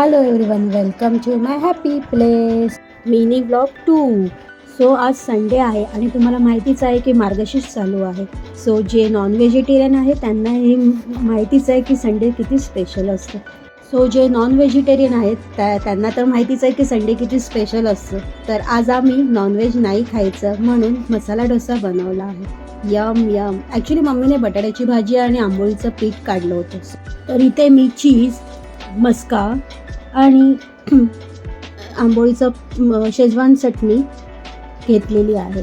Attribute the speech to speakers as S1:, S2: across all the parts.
S1: Hello everyone welcome to my happy place mini blog two so आज Sunday आहे आणि तुम्हाला माहितीच आहे की मार्गशीर्ष चालू आहे. सो जे नॉन व्हेजिटेरियन आहे त्यांना हे माहितीच आहे की संडे किती स्पेशल असतं. सो जे नॉन व्हेजिटेरियन आहेत त्या त्यांना तर माहितीच आहे की संडे किती स्पेशल असतं. तर आज आम्ही नॉनव्हेज नाही खायचं म्हणून मसाला डोसा बनवला आहे. यम यम ॲक्च्युली मम्मीने बटाट्याची भाजी आणि आंबोळीचं पीठ काढलं होतं. तर इथे मी चीज मस्का आणि आंबोळीचं शेजवान चटणी घेतलेली आहे.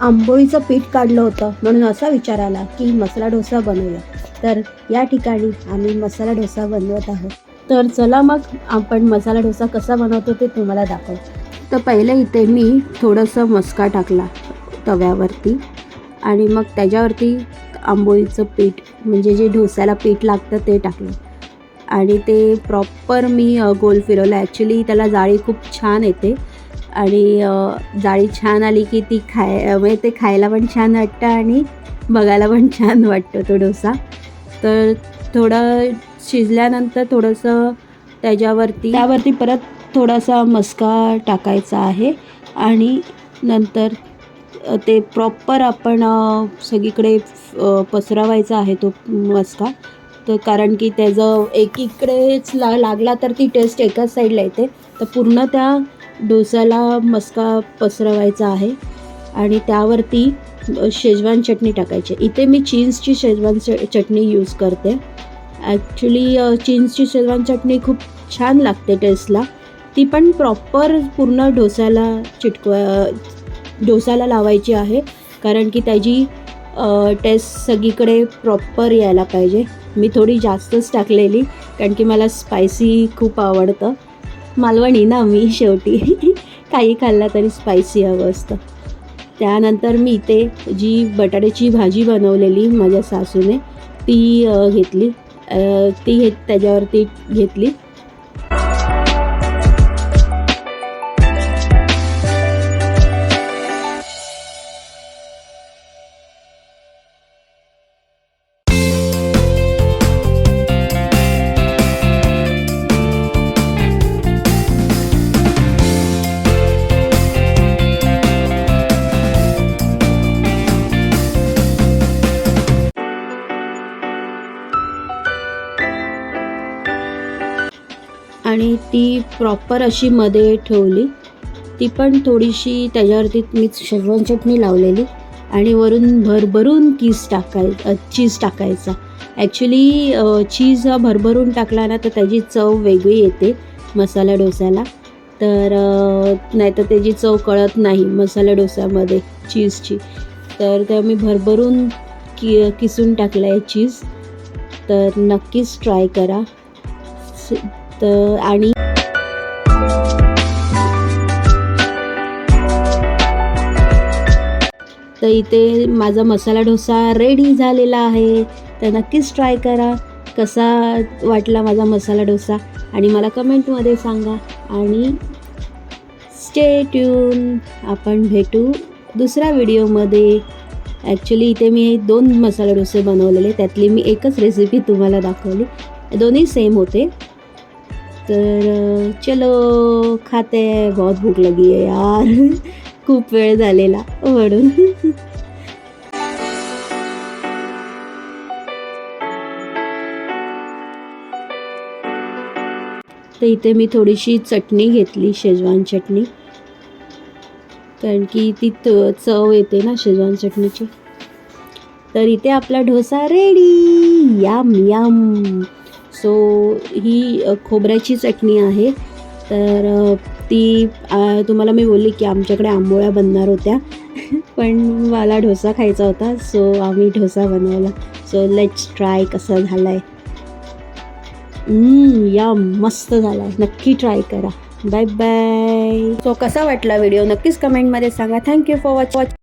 S1: आंबोळीचं पीठ काढलं होतं म्हणून असा विचार आला की मसाला डोसा बनवूया. तर या ठिकाणी आम्ही मसाला डोसा बनवत आहोत. तर चला मग आपण मसाला डोसा कसा बनवतो ते तुम्हाला दाखव. तर पहिले इथे मी थोडंसं मस्का टाकला तव्यावरती आणि मग त्याच्यावरती आंबोळीचं पीठ म्हणजे जे डोसाला पीठ लागतं ते टाकलं. आणि ते प्रॉपर मी गोल फिरवलं. ॲक्च्युली त्याला जाळी खूप छान येते. आणि जाळी छान आली की ती खाय म्हणजे ते खायला पण छान वाटतं आणि बघायला पण छान वाटतं तो डोसा. तर थोडं शिजल्यानंतर थोडंसं त्याच्यावरती त्यावरती परत थोडासा मस्का टाकायचा आहे. आणि नंतर ते प्रॉपर आपण सगळीकडे पसरवायचा आहे तो मस्का. तर कारण की त्याचं एकीकडेच ला लागला तर ती टेस्ट एकाच साईडला येते. तर पूर्ण त्या डोसाला मस्का पसरवायचा आहे. आणि त्यावरती शेजवान चटणी टाकायची. इथे मी चीन्सची शेजवान च चटणी यूज करते. ॲक्च्युली चीन्सची शेजवान चटणी खूप छान लागते टेस्टला ती पण प्रॉपर पूर्ण डोसाला चिटकवा डोसाला लावायची आहे. कारण की त्याची टेस्ट सगळीकडे प्रॉपर यायला पाहिजे. मी थोडी जास्तच टाकलेली कारण की मला स्पायसी खूप आवडतं. मालवणी ना मी शेवटी. काही खाल्लं तरी स्पायसी हवं असतं. त्यानंतर मी इथे जी बटाट्याची भाजी बनवलेली माझ्या सासूने ती घेतली. ती हे त्याच्यावरती घेतली. आणि ती प्रॉपर अशी मध्ये ठेवली. ती पण थोडीशी त्याच्यावरती मी शेजवान चटणी लावलेली आणि वरून भरभरून कीस टाकाय चीज टाकायचा. ॲक्च्युली चीज हा भरभरून टाकला ना तर त्याची चव वेगळी येते मसाला डोसाला तर नाही तर त्याची चव कळत नाही मसाला डोसामध्ये चीजची तर त्या मी भरभरून कि किसून टाकलं आहे चीज तर नक्कीच ट्राय करा. स- तर आणि तर इथे माझा मसाला डोसा रेडी झालेला आहे. तर नक्कीच ट्राय करा. कसा वाटला माझा मसाला डोसा? आणि मला कमेंटमध्ये सांगा. आणि स्टे ट्यून आपण भेटू दुसऱ्या व्हिडिओमध्ये ॲक्च्युली इथे मी दोन मसाला डोसे बनवलेले. त्यातली मी एकच रेसिपी तुम्हाला दाखवली. दोन्ही सेम होते. तर चलो खाते बहुत भूक लगी आहे यार. खूप वेळ झालेला म्हणून. तर इथे मी थोडीशी चटणी घेतली शेजवान चटणी. कारण की ती चव येते ना शेजवान चटणीची. तर इथे आपला dosa ready yum yum so ही खोबऱ्याची चटणी आहे. तर ती तुम्हाला मी बोलली की आमच्याकडे आंबोळ्या बनणार होत्या. पण मला डोसा खायचा होता. सो आम्ही डोसा बनवला. सो लेट्स ट्राय कसा झाला आहे या मस्त झाला आहे नक्की ट्राय करा. बाय बाय सो कसा वाटला व्हिडिओ नक्कीच कमेंटमध्ये सांगा. Thank you for watch watch